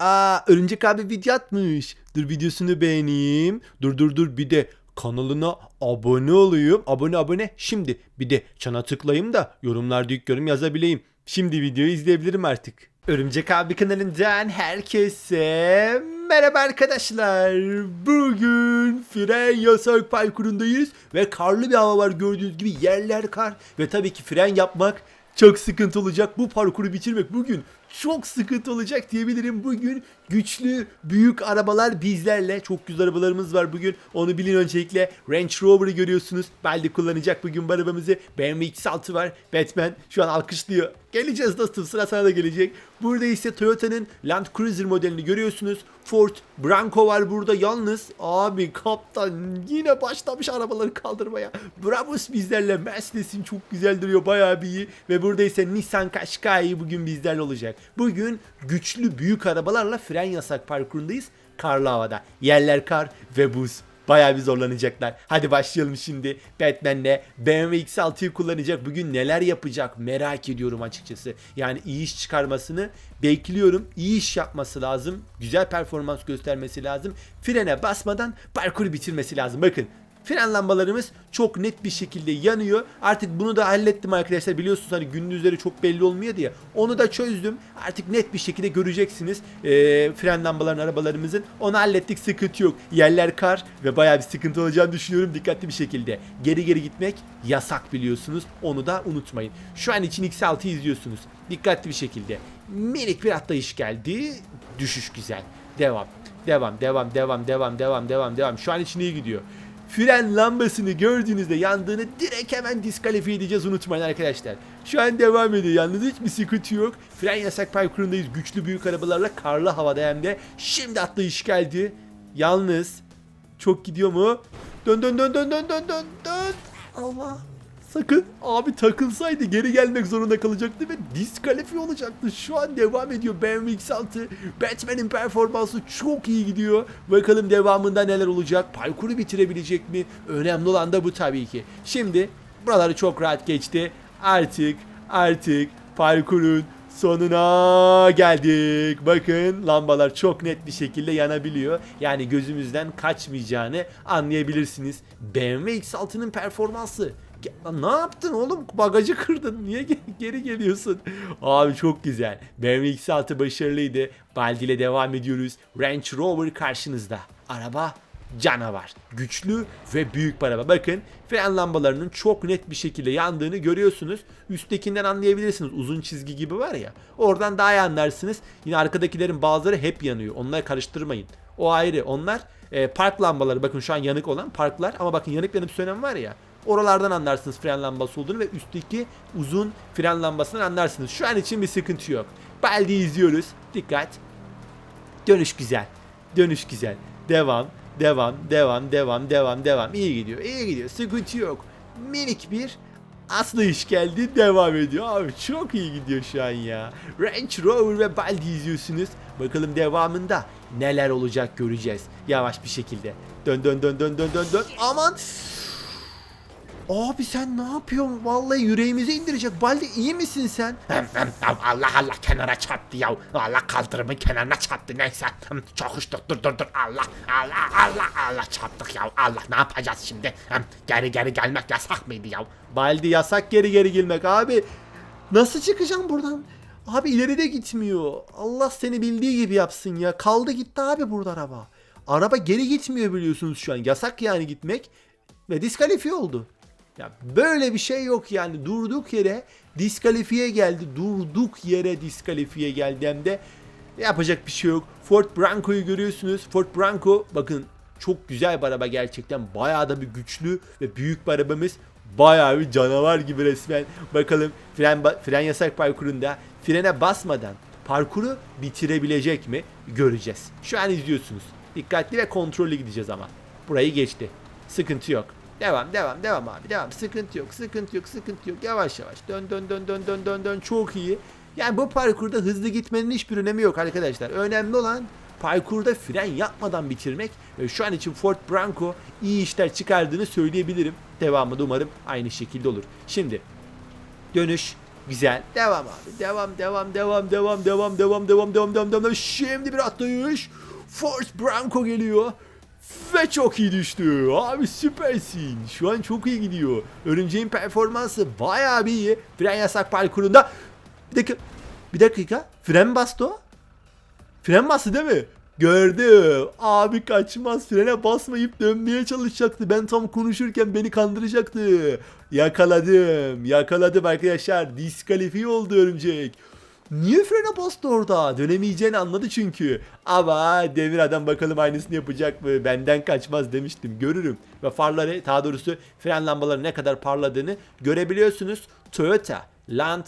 Aa Örümcek abi video atmış. Dur videosunu beğeneyim. Dur dur dur bir de kanalına abone olayım. Abone abone. Şimdi bir de çana tıklayayım da yorumlarda ilk yorum yazabileyim. Şimdi videoyu izleyebilirim artık. Örümcek abi kanalından herkese merhaba arkadaşlar. Bugün fren yasak parkurundayız ve karlı bir hava var gördüğünüz gibi yerler kar ve tabii ki fren yapmak çok sıkıntı olacak. Bu parkuru bitirmek bugün çok sıkıntı olacak diyebilirim. Bugün güçlü büyük arabalar bizlerle. Çok güzel arabalarımız var bugün. Onu bilin öncelikle. Range Rover'ı görüyorsunuz. Baldi kullanacak bugün bu arabamızı. BMW X6 var. Batman şu an alkışlıyor. Geleceğiz dostum sıra sana da gelecek. Burada ise Toyota'nın Land Cruiser modelini görüyorsunuz. Ford Bronco var burada yalnız. Abi kaptan yine başlamış arabaları kaldırmaya. Brabus bizlerle. Mercedes'in çok güzel duruyor bayağı bir iyi. Ve burada ise Nissan Qashqai bugün bizlerle olacak. Bugün güçlü büyük arabalarla fren yasak parkurundayız. Karlı havada. Yerler kar ve buz. Bayağı bir zorlanacaklar. Hadi başlayalım şimdi. Batman'le BMW X6'yı kullanacak. Bugün neler yapacak merak ediyorum açıkçası. Yani iyi iş çıkarmasını bekliyorum. İyi iş yapması lazım. Güzel performans göstermesi lazım. Frene basmadan parkuru bitirmesi lazım. Bakın Fren lambalarımız çok net bir şekilde yanıyor. Artık bunu da hallettim arkadaşlar. Biliyorsunuz hani gündüzleri çok belli olmuyor diye. Onu da çözdüm. Artık net bir şekilde göreceksiniz. Ee, fren lambaların arabalarımızın. Onu hallettik sıkıntı yok. Yerler kar ve bayağı bir sıkıntı olacağını düşünüyorum dikkatli bir şekilde. Geri geri gitmek yasak biliyorsunuz. Onu da unutmayın. Şu an için X6'yı izliyorsunuz. Dikkatli bir şekilde. Minik bir atlayış geldi. Düşüş güzel. Devam. Devam, devam, devam, devam, devam, devam, devam. Şu an için iyi gidiyor fren lambasını gördüğünüzde yandığını direkt hemen diskalifiye edeceğiz unutmayın arkadaşlar. Şu an devam ediyor yalnız hiçbir sıkıntı yok. Fren yasak parkurundayız güçlü büyük arabalarla karlı havada hem de. Şimdi atlayış geldi. Yalnız çok gidiyor mu? Dön dön dön dön dön dön dön dön. Allah. Sakın abi takılsaydı geri gelmek zorunda kalacaktı ve diskalifiye olacaktı. Şu an devam ediyor BMW X6. Batman'in performansı çok iyi gidiyor. Bakalım devamında neler olacak. Parkuru bitirebilecek mi? Önemli olan da bu tabii ki. Şimdi buraları çok rahat geçti. Artık artık parkurun sonuna geldik. Bakın lambalar çok net bir şekilde yanabiliyor. Yani gözümüzden kaçmayacağını anlayabilirsiniz. BMW X6'nın performansı Ne yaptın oğlum? Bagajı kırdın. Niye ge- geri geliyorsun? Abi çok güzel. BMW X6 başarılıydı. Baldi ile devam ediyoruz. Range Rover karşınızda. Araba canavar. Güçlü ve büyük bir araba. Bakın fren lambalarının çok net bir şekilde yandığını görüyorsunuz. Üsttekinden anlayabilirsiniz. Uzun çizgi gibi var ya. Oradan daha iyi anlarsınız. Yine arkadakilerin bazıları hep yanıyor. Onları karıştırmayın. O ayrı. Onlar e, park lambaları. Bakın şu an yanık olan parklar. Ama bakın yanık yanıp sönen var ya. Oralardan anlarsınız fren lambası olduğunu ve üstteki uzun fren lambasından anlarsınız. Şu an için bir sıkıntı yok. Baldi izliyoruz. Dikkat. Dönüş güzel. Dönüş güzel. Devam. Devam. Devam. Devam. Devam. Devam. İyi gidiyor. iyi gidiyor. Sıkıntı yok. Minik bir Aslı iş geldi devam ediyor. Abi çok iyi gidiyor şu an ya. Range Rover ve Baldi izliyorsunuz. Bakalım devamında neler olacak göreceğiz. Yavaş bir şekilde. Dön dön dön dön dön dön dön. Aman. Abi sen ne yapıyorsun? Vallahi yüreğimize indirecek. Baldi iyi misin sen? Allah Allah kenara çarptı ya. Allah kaldırımın kenarına çarptı neyse. Çok uçtuk dur dur dur Allah Allah Allah Allah çarptık ya. Allah ne yapacağız şimdi? Geri geri gelmek yasak mıydı ya? Baldi yasak geri geri girmek abi. Nasıl çıkacağım buradan? Abi ileride gitmiyor. Allah seni bildiği gibi yapsın ya. Kaldı gitti abi burada araba. Araba geri gitmiyor biliyorsunuz şu an. Yasak yani gitmek. Ve diskalifiye oldu. Ya böyle bir şey yok yani. Durduk yere diskalifiye geldi. Durduk yere diskalifiye geldi hem de yapacak bir şey yok. Ford Bronco'yu görüyorsunuz. Ford Bronco bakın çok güzel bir araba gerçekten. Bayağı da bir güçlü ve büyük bir arabamız. Bayağı bir canavar gibi resmen. Bakalım fren, fren yasak parkurunda frene basmadan parkuru bitirebilecek mi göreceğiz. Şu an izliyorsunuz. Dikkatli ve kontrollü gideceğiz ama. Burayı geçti. Sıkıntı yok. Devam devam devam abi devam. Sıkıntı yok sıkıntı yok sıkıntı yok. Yavaş yavaş dön dön dön dön dön dön dön çok iyi. Yani bu parkurda hızlı gitmenin hiçbir önemi yok arkadaşlar. Önemli olan parkurda fren yapmadan bitirmek şu an için Ford Bronco iyi işler çıkardığını söyleyebilirim. Devamı da umarım aynı şekilde olur. Şimdi dönüş Güzel. Devam abi. Devam devam devam devam devam devam devam devam devam devam. Şimdi bir atlayış. Force Branco geliyor. Ve çok iyi düştü. Abi süpersin. Şu an çok iyi gidiyor. Örümceğin performansı bayağı bir iyi. Fren yasak parkurunda. Bir dakika. Bir dakika. Fren bastı o. Fren bastı değil mi? Gördüm. Abi kaçmaz. Frene basmayıp dönmeye çalışacaktı. Ben tam konuşurken beni kandıracaktı. Yakaladım. Yakaladım arkadaşlar. Diskalifiye oldu örümcek. Niye frene bastı orada? Dönemeyeceğini anladı çünkü. Ama demir adam bakalım aynısını yapacak mı? Benden kaçmaz demiştim. Görürüm. Ve farları daha doğrusu fren lambaları ne kadar parladığını görebiliyorsunuz. Toyota Land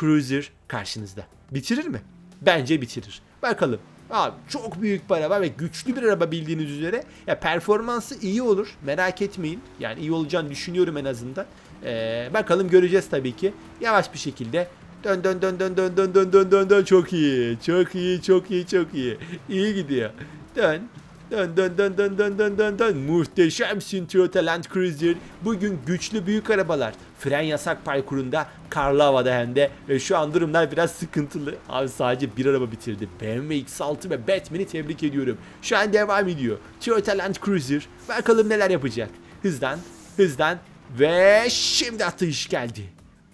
Cruiser karşınızda. Bitirir mi? Bence bitirir. Bakalım. Abi çok büyük bir araba ve güçlü bir araba bildiğiniz üzere. Ya performansı iyi olur. Merak etmeyin. Yani iyi olacağını düşünüyorum en azından. Ee, bakalım göreceğiz tabii ki. Yavaş bir şekilde Dön dön dön dön dön dön dön dön dön dön çok iyi. Çok iyi, çok iyi, çok iyi. İyi gidiyor. Dön. Dön dön dön dön dön dön dön dön. Muhteşemsin Toyota Land Cruiser. Bugün güçlü büyük arabalar. Fren yasak parkurunda karlı havada hem de. Ve şu an durumlar biraz sıkıntılı. Abi sadece bir araba bitirdi. BMW X6 ve Batman'i tebrik ediyorum. Şu an devam ediyor. Toyota Land Cruiser. Bakalım neler yapacak. Hızdan, hızdan. Ve şimdi atış geldi.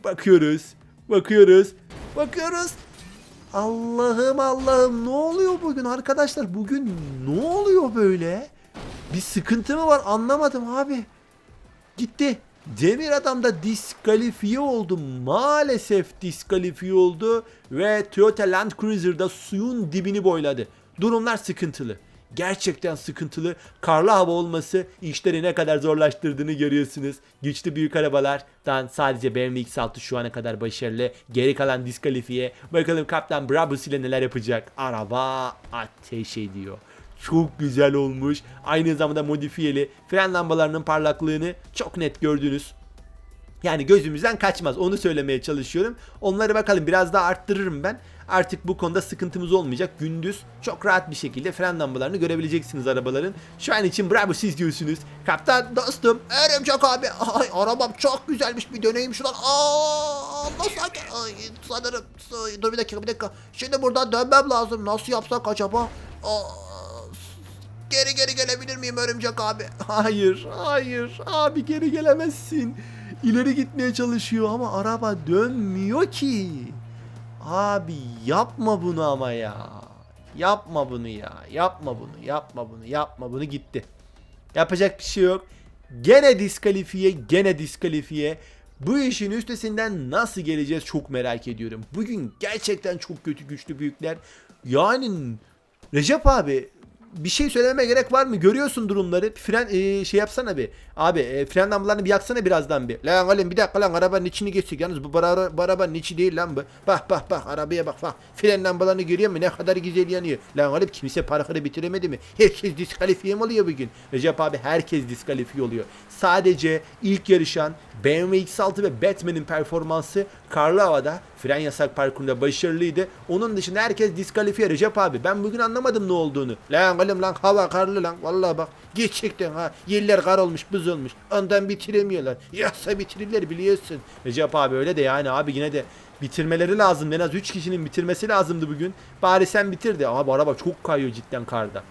Bakıyoruz. Bakıyoruz. Bakıyoruz. Allah'ım Allah'ım ne oluyor bugün arkadaşlar? Bugün ne oluyor böyle? Bir sıkıntı mı var anlamadım abi. Gitti. Demir adam da diskalifiye oldu. Maalesef diskalifiye oldu. Ve Toyota Land Cruiser'da suyun dibini boyladı. Durumlar sıkıntılı. Gerçekten sıkıntılı. Karlı hava olması işleri ne kadar zorlaştırdığını görüyorsunuz. Güçlü büyük arabalardan sadece BMW X6 şu ana kadar başarılı. Geri kalan diskalifiye. Bakalım Kaptan Brabus ile neler yapacak. Araba ateş ediyor. Çok güzel olmuş. Aynı zamanda modifiyeli. Fren lambalarının parlaklığını çok net gördünüz. Yani gözümüzden kaçmaz. Onu söylemeye çalışıyorum. Onları bakalım biraz daha arttırırım ben. Artık bu konuda sıkıntımız olmayacak. Gündüz çok rahat bir şekilde fren lambalarını görebileceksiniz arabaların. Şu an için bravo siz diyorsunuz. Kaptan dostum. Örümcek abi. Ay arabam çok güzelmiş bir döneyim şuradan. Aa, nasıl? Ay, sanırım. Dur bir dakika bir dakika. Şimdi buradan dönmem lazım. Nasıl yapsak acaba? Geri geri gelebilir miyim örümcek abi? Hayır, hayır. Abi geri gelemezsin. İleri gitmeye çalışıyor ama araba dönmüyor ki. Abi yapma bunu ama ya. Yapma bunu ya. Yapma bunu. Yapma bunu. Yapma bunu gitti. Yapacak bir şey yok. Gene diskalifiye, gene diskalifiye. Bu işin üstesinden nasıl geleceğiz çok merak ediyorum. Bugün gerçekten çok kötü güçlü büyükler. Yani Recep abi bir şey söylememe gerek var mı? Görüyorsun durumları. Fren e, şey yapsana bir. Abi e, fren lambalarını bir yaksana birazdan bir. Lan oğlum bir dakika lan arabanın içini geçtik. Yalnız bu, bara, arabanın içi değil lan bu. Bak bak bak arabaya bak bak. Fren lambalarını görüyor musun? Ne kadar güzel yanıyor. Lan oğlum kimse parkını bitiremedi mi? Herkes diskalifiye mi oluyor bugün? Recep abi herkes diskalifiye oluyor. Sadece ilk yarışan BMW X6 ve Batman'in performansı karlı havada fren yasak parkurunda başarılıydı. Onun dışında herkes diskalifiye Recep abi. Ben bugün anlamadım ne olduğunu. Lan oğlum lan hava karlı lan. Vallahi bak. Gerçekten ha. Yerler kar olmuş buz olmuş. Ondan bitiremiyorlar. Yoksa bitirirler biliyorsun. Recep abi öyle de yani abi yine de bitirmeleri lazım. En az 3 kişinin bitirmesi lazımdı bugün. Bari sen bitirdi. Ama bu araba çok kayıyor cidden karda.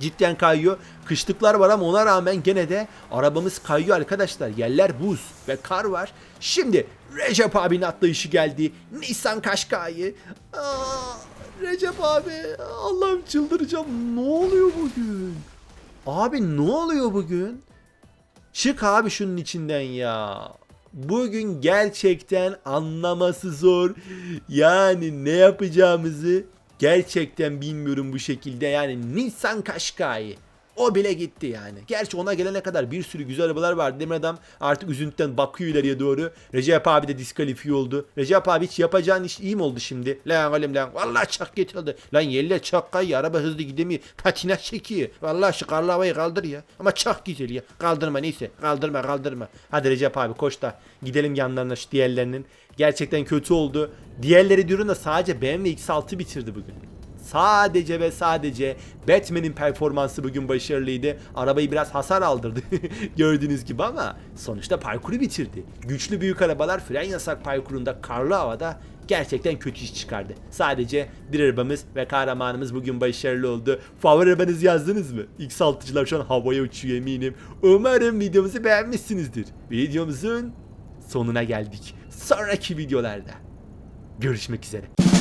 Cidden kayıyor. Kışlıklar var ama ona rağmen gene de arabamız kayıyor arkadaşlar. Yerler buz ve kar var. Şimdi Recep abinin atlayışı geldi. Nissan. Aa, Recep abi Allah'ım çıldıracağım. Ne oluyor bugün? Abi ne oluyor bugün? Çık abi şunun içinden ya. Bugün gerçekten anlaması zor. Yani ne yapacağımızı gerçekten bilmiyorum bu şekilde. Yani Nissan Qashqai. O bile gitti yani. Gerçi ona gelene kadar bir sürü güzel arabalar vardı. Demir adam artık üzüntüden bakıyor ileriye doğru. Recep abi de diskalifiye oldu. Recep abi hiç yapacağın iş iyi mi oldu şimdi? Lan oğlum lan. Vallahi çak getirdi. Lan yerler çak kayıyor. Araba hızlı gidemiyor. Patinaj çekiyor. Vallahi şu karlı havayı kaldır ya. Ama çak güzel ya. Kaldırma neyse. Kaldırma kaldırma. Hadi Recep abi koş da gidelim yanlarına şu diğerlerinin. Gerçekten kötü oldu. Diğerleri diyorum da sadece BMW X6 bitirdi bugün. Sadece ve sadece Batman'in performansı bugün başarılıydı. Arabayı biraz hasar aldırdı. Gördüğünüz gibi ama sonuçta parkuru bitirdi. Güçlü büyük arabalar fren yasak parkurunda karlı havada gerçekten kötü iş çıkardı. Sadece bir arabamız ve kahramanımız bugün başarılı oldu. Favori arabanızı yazdınız mı? X6'cılar şu an havaya uçuyor eminim. Umarım videomuzu beğenmişsinizdir. Videomuzun sonuna geldik. Sonraki videolarda görüşmek üzere.